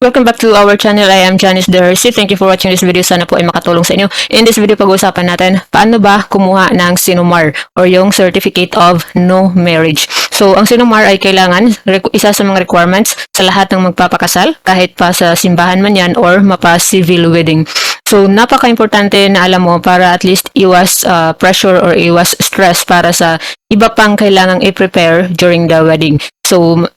Welcome back to our channel. I am Janice Dercy. Thank you for watching this video. Sana po ay makatulong sa inyo. In this video, pag-uusapan natin paano ba kumuha ng Sinumar or yung Certificate of No Marriage. So, ang Sinumar ay kailangan, isa sa mga requirements sa lahat ng magpapakasal, kahit pa sa simbahan man yan or mapa-civil wedding. So, napaka-importante na alam mo para at least iwas uh, pressure or iwas stress para sa iba pang kailangang i-prepare during the wedding. So,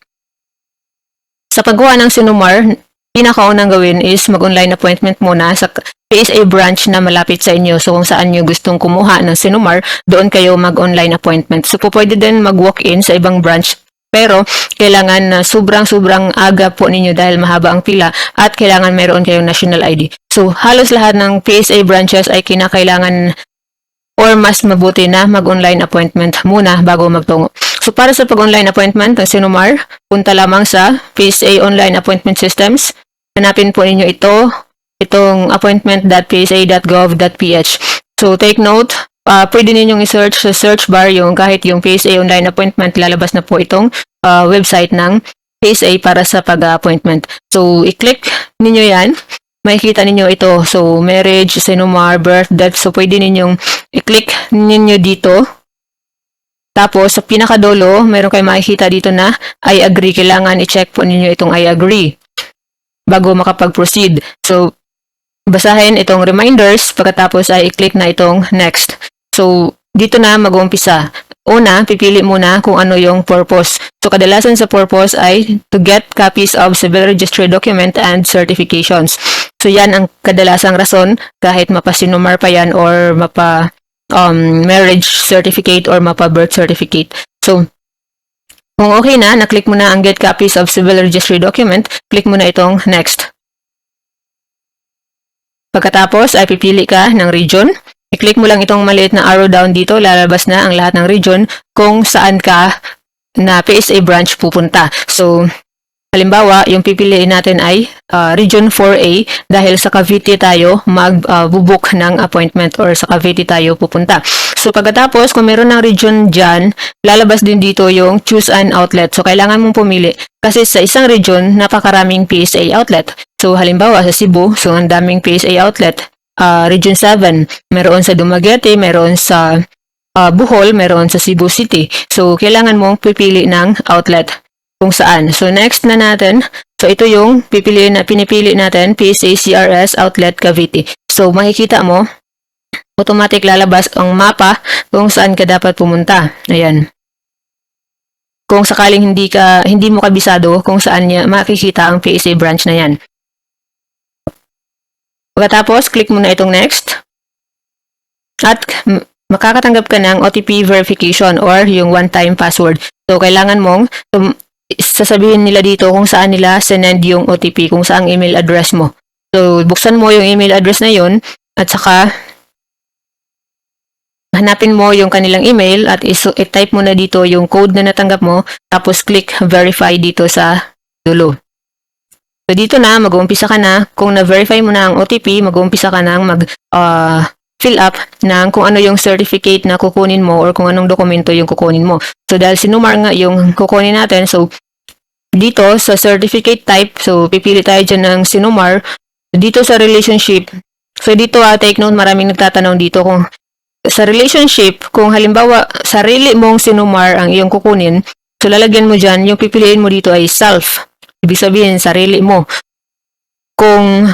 sa paggawa ng Sinumar, pinakaunang gawin is mag-online appointment muna sa PSA branch na malapit sa inyo. So, kung saan nyo gustong kumuha ng Sinumar, doon kayo mag-online appointment. So, po pwede din mag-walk-in sa ibang branch. Pero, kailangan na sobrang-sobrang aga po ninyo dahil mahaba ang pila at kailangan meron kayong national ID. So, halos lahat ng PSA branches ay kinakailangan or mas mabuti na mag-online appointment muna bago magtungo. So, para sa pag-online appointment ng Sinumar, punta lamang sa PSA Online Appointment Systems. Hanapin po ninyo ito, itong appointment.psa.gov.ph. So, take note, uh, pwede ninyong i-search sa search bar yung kahit yung PSA Online Appointment, lalabas na po itong uh, website ng PSA para sa pag-appointment. So, i-click ninyo yan. Makikita ninyo ito. So, marriage, sinumar, birth, death. So, pwede ninyong i-click ninyo dito. Tapos, sa pinakadulo, meron kayo makikita dito na I agree. Kailangan i-check po ninyo itong I agree bago makapag-proceed. So, basahin itong reminders, pagkatapos ay i-click na itong next. So, dito na mag-uumpisa. Una, pipili muna kung ano yung purpose. So, kadalasan sa purpose ay to get copies of civil registry document and certifications. So, yan ang kadalasang rason kahit mapasinumar pa yan or mapa um, marriage certificate or mapa birth certificate. So, kung okay na, na-click mo na ang get copies of civil registry document, click mo na itong next. Pagkatapos ay pipili ka ng region. I-click mo lang itong maliit na arrow down dito, lalabas na ang lahat ng region kung saan ka na PSA branch pupunta. So, halimbawa, yung pipiliin natin ay uh, Region 4A dahil sa Cavite tayo mag-book ng appointment or sa Cavite tayo pupunta. So, pagkatapos, kung meron ng region dyan, lalabas din dito yung choose an outlet. So, kailangan mong pumili kasi sa isang region, napakaraming PSA outlet. So, halimbawa sa Cebu, so ang daming PSA outlet. Uh, region 7, meron sa Dumaguete, meron sa uh, Bohol, meron sa Cebu City. So, kailangan mong pipili ng outlet kung saan. So, next na natin. So, ito yung pipili na, pinipili natin, PSA CRS Outlet Cavite. So, makikita mo, automatic lalabas ang mapa kung saan ka dapat pumunta. Ayan. Kung sakaling hindi ka hindi mo kabisado kung saan niya makikita ang PSA branch na yan. Pagkatapos, click mo na itong next. At makakatanggap ka ng OTP verification or yung one-time password. So, kailangan mong sasabihin nila dito kung saan nila send yung OTP, kung saan email address mo. So, buksan mo yung email address na yun at saka hanapin mo yung kanilang email at iso- i-type mo na dito yung code na natanggap mo tapos click verify dito sa dulo. So dito na, mag-uumpisa ka na. Kung na-verify mo na ang OTP, mag-uumpisa ka na mag uh, fill up ng kung ano yung certificate na kukunin mo or kung anong dokumento yung kukunin mo. So dahil sinumar nga yung kukunin natin, so dito sa certificate type, so pipili tayo dyan ng sinumar. Dito sa relationship, so dito ah, take note, maraming nagtatanong dito kung sa relationship, kung halimbawa sarili mong sinumar ang iyong kukunin, so lalagyan mo dyan, yung pipiliin mo dito ay self. Ibig sabihin, sarili mo. Kung,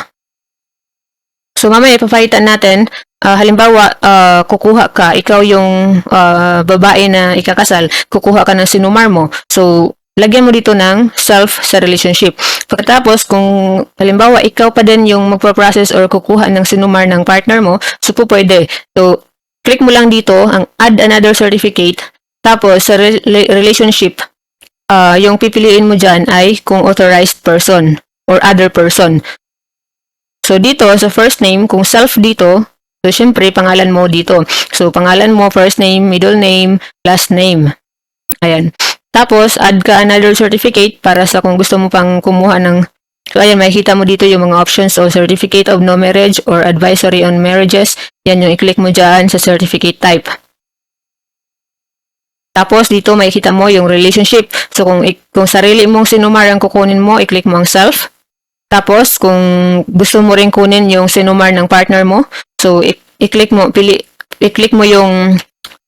so mamaya ipapalitan natin, ah, halimbawa, ah, kukuha ka, ikaw yung ah, babae na ikakasal, kukuha ka ng sinumar mo. So, lagyan mo dito ng self sa relationship. Pagkatapos, kung halimbawa, ikaw pa din yung magpa-process or kukuha ng sinumar ng partner mo, so po pwede. So, click mo lang dito ang add another certificate. Tapos, sa re- relationship, ah yung pipiliin mo dyan ay kung authorized person or other person. So dito, sa first name, kung self dito, so syempre, pangalan mo dito. So pangalan mo, first name, middle name, last name. Ayan. Tapos, add ka another certificate para sa kung gusto mo pang kumuha ng So, ayan, makikita mo dito yung mga options. So, Certificate of No Marriage or Advisory on Marriages. Yan yung i-click mo dyan sa certificate type. Tapos dito makikita mo yung relationship. So kung kung sarili mong sinumar ang kukunin mo, i-click mo ang self. Tapos, kung gusto mo rin kunin yung sinumar ng partner mo, so, i-click mo, pili, i-click mo yung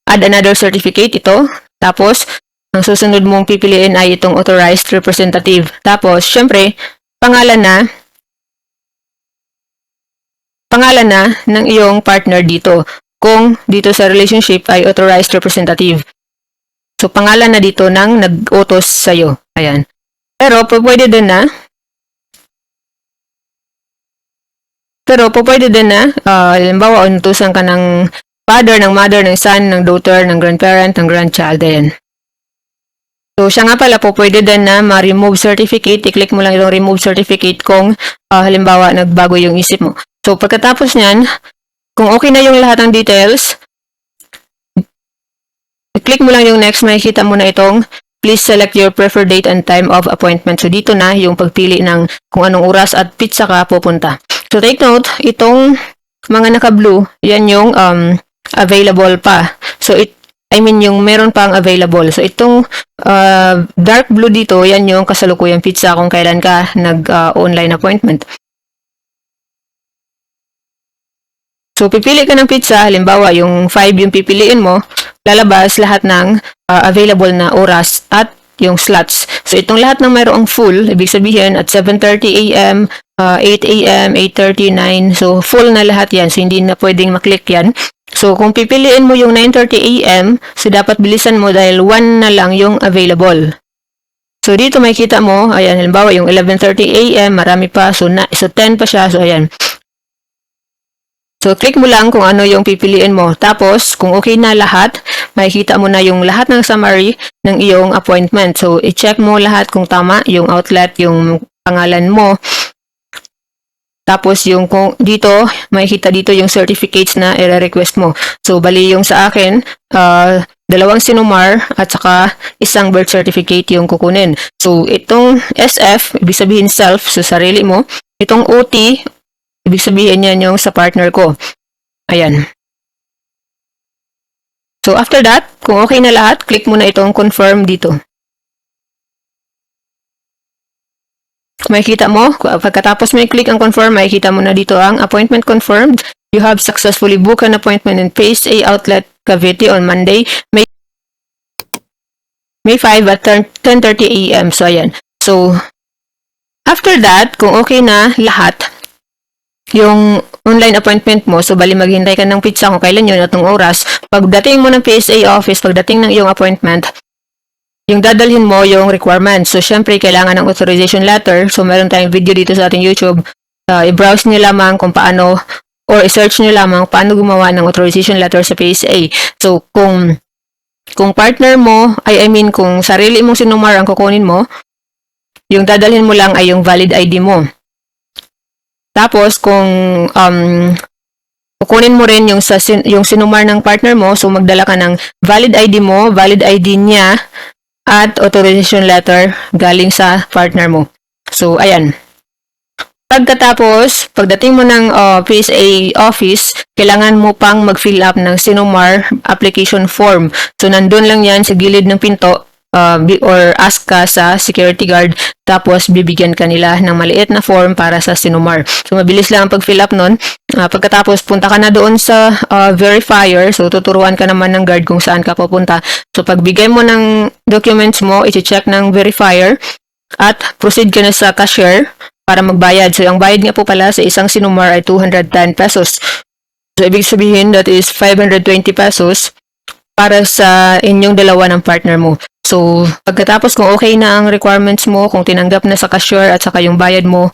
add another certificate, ito. Tapos, ang susunod mong pipiliin ay itong authorized representative. Tapos, syempre, pangalan na, pangalan na ng iyong partner dito. Kung dito sa relationship ay authorized representative. So, pangalan na dito ng nag-utos sa'yo. Ayan. Pero, pwede din na, pero pwede din na, ah, halimbawa, unutusan ka ng father, ng mother, ng son, ng daughter, ng grandparent, ng grandchild, ayan. So, siya nga pala po, pwede din na ma-remove certificate. I-click mo lang itong remove certificate kung ah, halimbawa nagbago yung isip mo. So, pagkatapos niyan, kung okay na yung lahat ng details, i-click mo lang yung next, makikita mo na itong please select your preferred date and time of appointment. So, dito na yung pagpili ng kung anong oras at pizza ka pupunta. So, take note, itong mga naka-blue, yan yung um, available pa. So, it, I mean, yung meron pang available. So, itong uh, dark blue dito, yan yung kasalukuyang pizza kung kailan ka nag-online appointment. So, pipili ka ng pizza, halimbawa, yung 5 yung pipiliin mo, lalabas lahat ng uh, available na oras at yung slots. So, itong lahat ng mayroong full, ibig sabihin, at 7.30 a.m., uh, 8 a.m., 8.39, so full na lahat yan. So, hindi na pwedeng maklik yan. So, kung pipiliin mo yung 9.30 a.m., so dapat bilisan mo dahil 1 na lang yung available. So, dito makikita mo, ayan, halimbawa yung 11.30 a.m., marami pa, so, na, so 10 pa siya, so ayan. So, click mo lang kung ano yung pipiliin mo. Tapos, kung okay na lahat, makikita mo na yung lahat ng summary ng iyong appointment. So, i-check mo lahat kung tama, yung outlet, yung pangalan mo. Tapos, yung kung dito, makikita dito yung certificates na i-request mo. So, bali yung sa akin, uh, dalawang sinumar at saka isang birth certificate yung kukunin. So, itong SF, ibig sabihin self, so sarili mo. Itong OT, Ibig sabihin yan yung sa partner ko. Ayan. So, after that, kung okay na lahat, click mo na itong confirm dito. Makikita mo, pagkatapos may click ang confirm, makikita mo na dito ang appointment confirmed. You have successfully booked an appointment in PSA Outlet Cavite on Monday, May May 5 at 10.30 a.m. So, ayan. So, after that, kung okay na lahat, yung online appointment mo, so bali maghintay ka ng pizza kung kailan yun at ng oras. Pagdating mo ng PSA office, pagdating ng iyong appointment, yung dadalhin mo yung requirements. So, syempre, kailangan ng authorization letter. So, meron tayong video dito sa ating YouTube. Uh, i-browse nyo lamang kung paano or i-search nyo lamang paano gumawa ng authorization letter sa PSA. So, kung kung partner mo, ay I mean, kung sarili mong sinumar ang kukunin mo, yung dadalhin mo lang ay yung valid ID mo. Tapos, kung um, kukunin mo rin yung, sa, yung sinumar ng partner mo, so magdala ka ng valid ID mo, valid ID niya, at authorization letter galing sa partner mo. So, ayan. Pagkatapos, pagdating mo ng uh, PSA office, kailangan mo pang mag-fill up ng Sinumar application form. So, nandun lang yan sa gilid ng pinto uh, or ask ka sa security guard tapos bibigyan ka nila ng maliit na form para sa Sinumar. So, mabilis lang ang pag-fill up nun. Uh, pagkatapos, punta ka na doon sa uh, verifier. So, tuturuan ka naman ng guard kung saan ka pupunta. So, pagbigay mo ng documents mo, i-check ng verifier at proceed ka na sa cashier para magbayad. So, ang bayad nga po pala sa isang Sinumar ay 210 pesos. So, ibig sabihin that is 520 pesos para sa inyong dalawa ng partner mo. So, pagkatapos kung okay na ang requirements mo, kung tinanggap na sa cashier at saka yung bayad mo,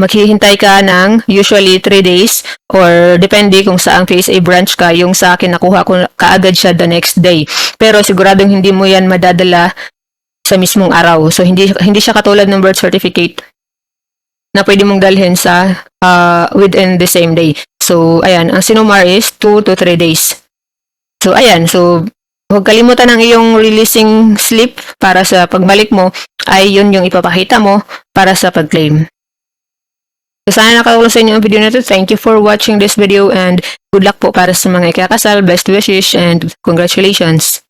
maghihintay ka ng usually 3 days or depende kung saang PSA branch ka. Yung sa akin, nakuha ko kaagad siya the next day. Pero siguradong hindi mo yan madadala sa mismong araw. So, hindi, hindi siya katulad ng birth certificate na pwede mong dalhin sa uh, within the same day. So, ayan, ang sinumar is 2 to 3 days. So, ayan, so Huwag kalimutan ang iyong releasing slip para sa pagbalik mo ay yun yung ipapakita mo para sa pag-claim. So, sana nakatulong sa inyo ang video na ito. Thank you for watching this video and good luck po para sa mga ikakasal. Best wishes and congratulations!